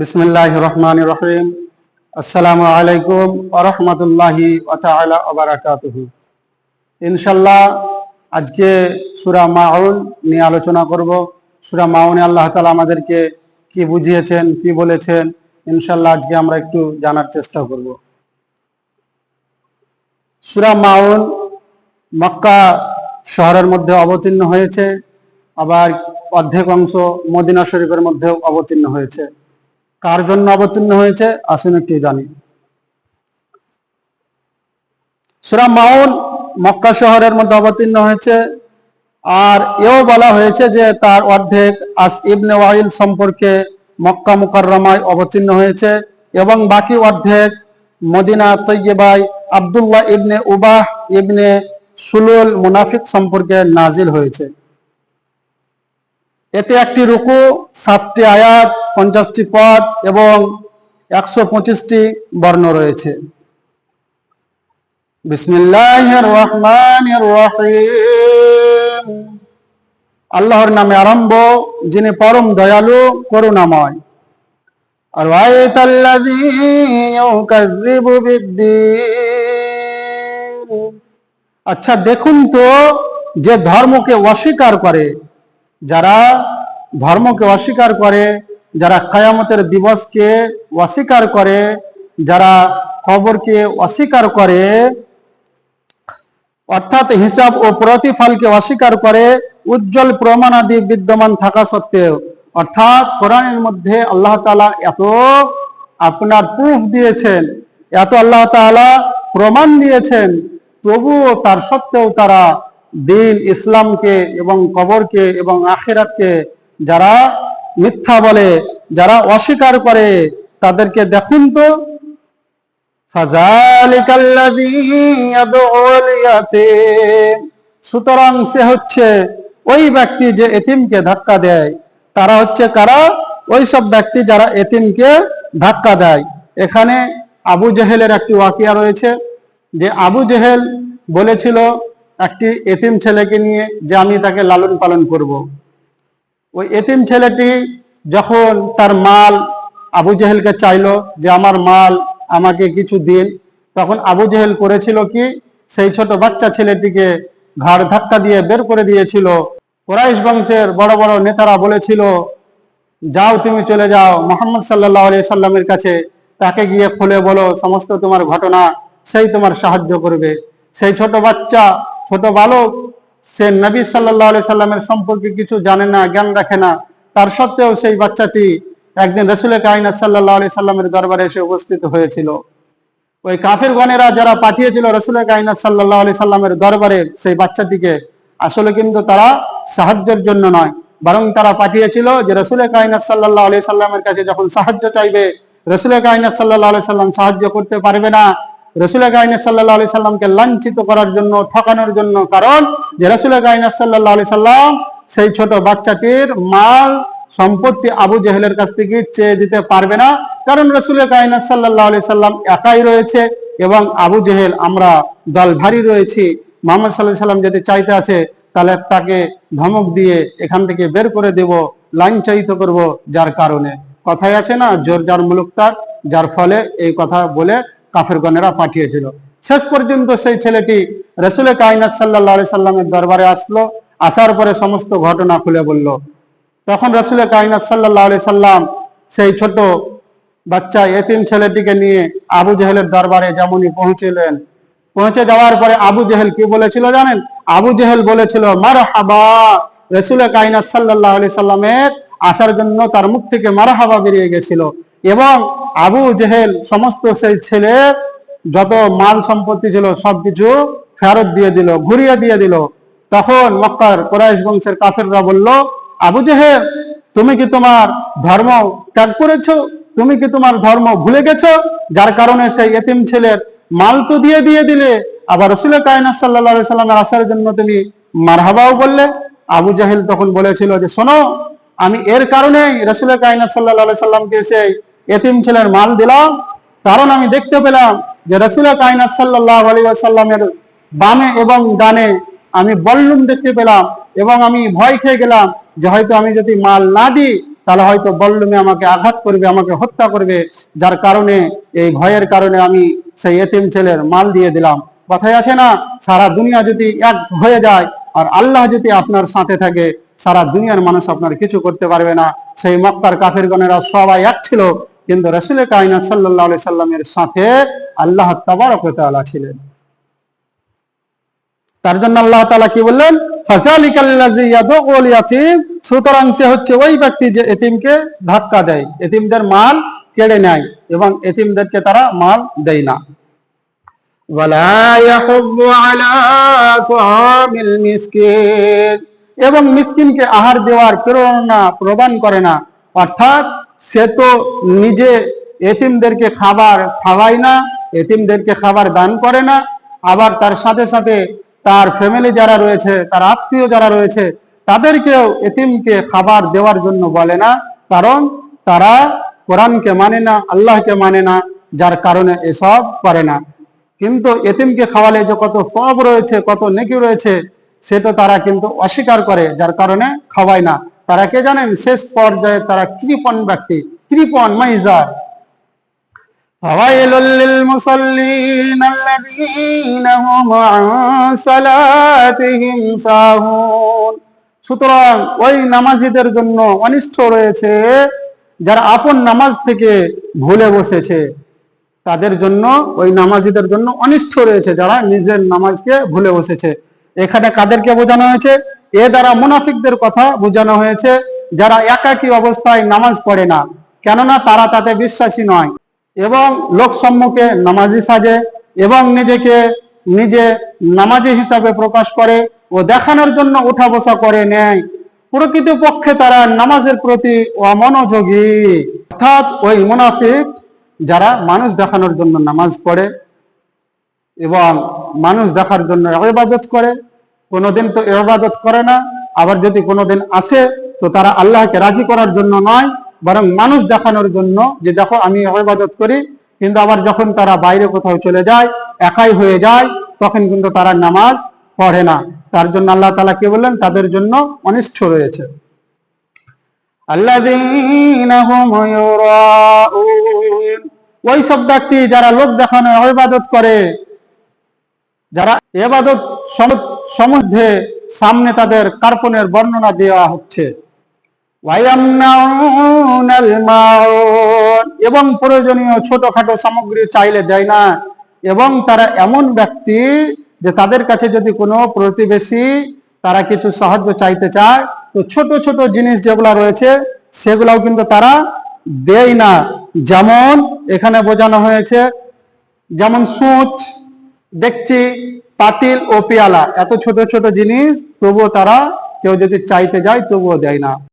বিসমিল্লাহ রহমান রহিম আসসালামু আলাইকুম আরহামতুল্লাহি আবরাকাতুহু ইনশাল্লাহ আজকে সুরা মাউন নিয়ে আলোচনা করব। সুরা মাউনে আল্লাহ তালা আমাদেরকে কি বুঝিয়েছেন, কি বলেছেন ইনশাল্লাহ আজকে আমরা একটু জানার চেষ্টা করব। সুরা মাউন মক্কা শহরের মধ্যে অবতীর্ণ হয়েছে, আবার অর্ধেক অংশ মদিনা শরীফের মধ্যেও অবতীর্ণ হয়েছে। কার জন্য অবতীর্ণ হয়েছে? আসুন একটু জানি। সুরা মাউন মক্কা শহরের মধ্যে অবতীর্ণ হয়েছে। আর এও বলা হয়েছে যে তার অর্ধেক আস ইবনে ওয়াইল সম্পর্কে মক্কা মুকাররমায় অবতীর্ণ হয়েছে এবং বাকি অর্ধেক মদিনা তৈয়বাই আবদুল্লাহ ইবনে উবাহ ইবনে সুলুল মুনাফিক সম্পর্কে নাজিল হয়েছে। এতে একটি রুকু, সাতটি আয়াত পঞ্চাশটি পদ এবং একশো পঁচিশটি বর্ণ রয়েছে। আল্লাহর নামে আরম্ভ, যিনি পরম দয়ালু, করুণাময়। আর আচ্ছা দেখুন তো যে ধর্মকে অস্বীকার করে, যারা ধর্মকে অস্বীকার করে যারা কায়ামতের দিবসকে অস্বীকার করে, যারা খবরকে অস্বীকার করে, অর্থাৎ হিসাব ও প্রতিফলকে অস্বীকার করে, উজ্জ্বল প্রমাণাদি বিদ্যমান থাকা সত্ত্বেও, অর্থাৎ কোরআনের মধ্যে আল্লাহ তালা এত আপনার প্রুফ দিয়েছেন, এত আল্লাহ তালা প্রমাণ দিয়েছেন, তবুও তার সত্ত্বেও তারা দিন ইসলামকে এবং কবরকে এবং আখেরাতকে যারা মিথ্যা বলে, যারা অস্বীকার করে, তাদেরকে দেখুন তো। সুতরাং সে হচ্ছে ওই ব্যক্তি যে এতিমকে ধাক্কা দেয়। তারা হচ্ছে কারা? ওই সব ব্যক্তি যারা এতিমকে ধাক্কা দেয়। এখানে আবু জেহেলের একটি ওয়াকিয়া রয়েছে, যে আবু জেহেল বলেছিল, একটি এতিম ছেলেকে নিয়ে যে আমি তাকে লালন পালন করব। ওই এতিম ছেলেটি যখন তার মাল আবু জেহেলকে চাইলো যে আমার মাল আমাকে কিছু দিন, তখন আবু জেহেল করেছিল কি? সেই ছোট বাচ্চা ছেলেটিকে ঘাড় ধাক্কা দিয়ে বের করে দিয়েছিল। কোরাইশ বংশের বড় বড় নেতারা বলেছিল, যাও তুমি চলে যাও, মোহাম্মদ সাল্লাহ আলিয়া সাল্লামের কাছে। তাকে গিয়ে খুলে বলো, সমস্ত তোমার ঘটনা সেই তোমার সাহায্য করবে। সেই ছোট বাচ্চা, ছোট বালক সে নবী সাল্লাহ সাল্লামের সম্পর্কে কিছু জানে না, জ্ঞান রাখে না। তার সত্ত্বেও সেই বাচ্চাটি একদিন রসুল কাইনা সাল্লাহ আলি সাল্লামের দরবারে এসে উপস্থিত হয়েছিল। ওই কাফের গণেরা যারা পাঠিয়েছিল রসুল কাইনা সাল্লাহ আলি সাল্লামের দরবারে, সেই বাচ্চাটিকে আসলে কিন্তু তারা সাহায্যের জন্য নয়, বরং তারা পাঠিয়েছিল যে রসুল কাইনা সাল্লাহ আলি সাল্লামের কাছে যখন সাহায্য চাইবে রসুল কাইনা সাল্লাহ আলি সাল্লাম সাহায্য করতে পারবে না। রসুল গাইনা সাল্লাহ আলি সাল্লামকে লাঞ্ছিত করার জন্য, ঠকানোর জন্য কারণ যে রসুল গাইনা সাল্লাহ আলি সাল্লাম সেই ছোট বাচ্চাটির মাল সম্পত্তি আবু জেহেলের কাছ থেকে চেয়ে দিতে পারবে না। কারণ রসুল গাইনা সাল্লাহ আলি সাল্লাম একাই রয়েছে এবং আবু জেহেল, আমরা দল ভারী রয়েছি। মোহাম্মদ সাল্লাহ সাল্লাম যদি চাইতে আসে, তাহলে তাকে ধমক দিয়ে এখান থেকে বের করে দেব, লাঞ্ছায়িত করব যার কারণে। কথাই আছে না, জোর যার মুলুক তার, যার ফলে এই কথা বলে কাফেরগণেরা পাঠিয়েছিল। শেষ পর্যন্ত সেই ছেলেটি রসুল কাইনাত সাল্লাহ সাল্লামের দরবারে আসলো, আসার পরে সমস্ত ঘটনা খুলে বলল। তখন রসুল কাইনাত সাল্লাহ আলি সাল্লাম সেই ছোট বাচ্চা এতিম ছেলেটিকে নিয়ে আবু জেহেলের দরবারে যেমনই পৌঁছিলেন, পৌঁছে যাওয়ার পরে আবু জেহেল কি বলেছিল জানেন? আবু জেহেল বলেছিল মার হাবা রসুল কাইনাত সাল্লাহ আলি সাল্লামের আসার জন্য তার মুখ থেকে মারা হাবা বেরিয়ে গেছিল। এবং আবু জেহেল সমস্ত সেই ছেলে যত মাল সম্পত্তি ছিল সবকিছু ফেরত দিয়ে দিল, ঘুরিয়ে দিয়ে দিল। তখন মক্কার কোরাইশ বংশের কাফেররা বলল, আবু জেহেল, তুমি কি তোমার ধর্ম ত্যাগ করেছ? তুমি কি তোমার ধর্ম ভুলে গেছো? যার কারণে সেই এতিম ছেলের মাল তো দিয়ে দিয়ে দিলে। আবার রসুল কায়না সাল্লা সাল্লামের আসার জন্য তুমি মারহাবাও বললে। আবু জাহেল তখন বলেছিল যে, শোনো, আমি এর কারণেই রসুল কায়না সাল্লা সাল্লামকে এসে এতিম ছেলের মাল দিলাম। কারণ আমি দেখতে পেলাম যে রসুল কায়না সাল্লাহ আলী বামে এবং ডানে আমি বল্লুম দেখতে পেলাম এবং আমি ভয় খেয়ে গেলাম যে হয়তো আমি যদি মাল না দিই, তাহলে হয়তো বল্লমে আমাকে আঘাত করবে, আমাকে হত্যা করবে। যার কারণে, এই ভয়ের কারণে আমি সেই এতিম ছেলের মাল দিয়ে দিলাম। কথায় আছে না, সারা দুনিয়া যদি এক হয়ে যায় আর আল্লাহ যদি আপনার সাথে থাকে, সারা দুনিয়ার মানুষ আপনার কিছু করতে পারবে না। সেই মক্কার কাফেরগণেরা সবাই এক ছিল। কিন্তু রসুল কাইনা সাল্লাহ সাল্লামের সাথে আল্লাহ তাবারক তাআলা ছিলেন। তার জন্য আল্লাহ তাআলা কি বললেন? সুতরাং সে হচ্ছে ওই ব্যক্তি যে এতিমকে ধাক্কা দেয়, এতিমদের মাল কেড়ে নেয় এবং এতিমদেরকে তারা মাল দেয় না। এবং মিসকিনকে আহার দেওয়ার প্রেরণা প্রদান করে না, অর্থাৎ সে তো নিজে এতিমদেরকে খাবার খাওয়ায় না, এতিমদেরকে খাবার দান করে না, আবার তার সাথে সাথে তার ফ্যামিলি যারা রয়েছে, তার আত্মীয় যারা রয়েছে, তাদেরকেও এতিমকে খাবার দেওয়ার জন্য বলে না, কারণ তারা কোরআনকে মানে না, আল্লাহকে মানে না, যার কারণে এসব করে না। কিন্তু এতিমকে খাওয়ালে যে কত সব রয়েছে, কত নেকি রয়েছে সেটা তারা কিন্তু অস্বীকার করে, যার কারণে খাওয়ায় না। তারা কে জানেন শেষ পর্যায়ে তারা কৃপণ ব্যক্তি কৃপণ মাইজার فويل للمصلين الذين هم عن صلاتهم ساهون সুতরাং ওই নামাজিদের জন্য অনিষ্ট রয়েছে যারা আপন নামাজ থেকে ভুলে বসেছে তাদের জন্য ওই নামাজিদের জন্য অনিষ্ট রয়েছে যারা নিজের নামাজকে ভুলে বসেছে এখানে কাদেরকে বোঝানো হয়েছে এ দ্বারা মুনাফিকদের কথা বোঝানো হয়েছে, যারা একাকী অবস্থায় নামাজ পড়ে না, কেননা তারা তাতে বিশ্বাসী নয়। এবং লোক সম্মুখে নামাজি সাজে এবং নিজেকে নিজে নামাজি হিসাবে প্রকাশ করে ও দেখানোর জন্য উঠা বসা করে নেয়। প্রকৃত পক্ষে তারা নামাজের প্রতি অমনোযোগী। অর্থাৎ ওই মুনাফিক যারা মানুষ দেখানোর জন্য নামাজ পড়ে এবং মানুষ দেখার জন্য ইবাদত করে কোনোদিন তো ইবাদত করে না, আবার যদি কোনোদিন আসে, তো তারা আল্লাহকে রাজি করার জন্য নয়, বরং মানুষ দেখানোর জন্য যে দেখো আমি ইবাদত করি, কিন্তু আবার যখন তারা বাইরে কোথাও চলে যায়, একাই হয়ে যায়, তখন কিন্তু তারা নামাজ পড়ে না। তার জন্য আল্লাহ তালা কি বললেন? তাদের জন্য অনিষ্ট রয়েছে। ওই সব ব্যক্তি যারা লোক দেখানো ইবাদত করে, যারা এবাদত সমুদ্রে সামনে তাদের কার্পণের বর্ণনা দেওয়া হচ্ছে। এবং প্রয়োজনীয় ছোটখাটো সামগ্রী চাইলে দেয় না। এবং তারা এমন ব্যক্তি যে তাদের কাছে যদি কোনো প্রতিবেশী তারা কিছু সাহায্য চাইতে চায়, তো ছোট ছোট জিনিস যেগুলা রয়েছে, সেগুলাও কিন্তু তারা দেয় না। যেমন এখানে বোঝানো হয়েছে, যেমন সুচ দেখছি পাতিল ও পেয়ালা। এত ছোট ছোট জিনিস, তবুও তারা কেউ যদি চাইতে যায়, তবুও দেয় না।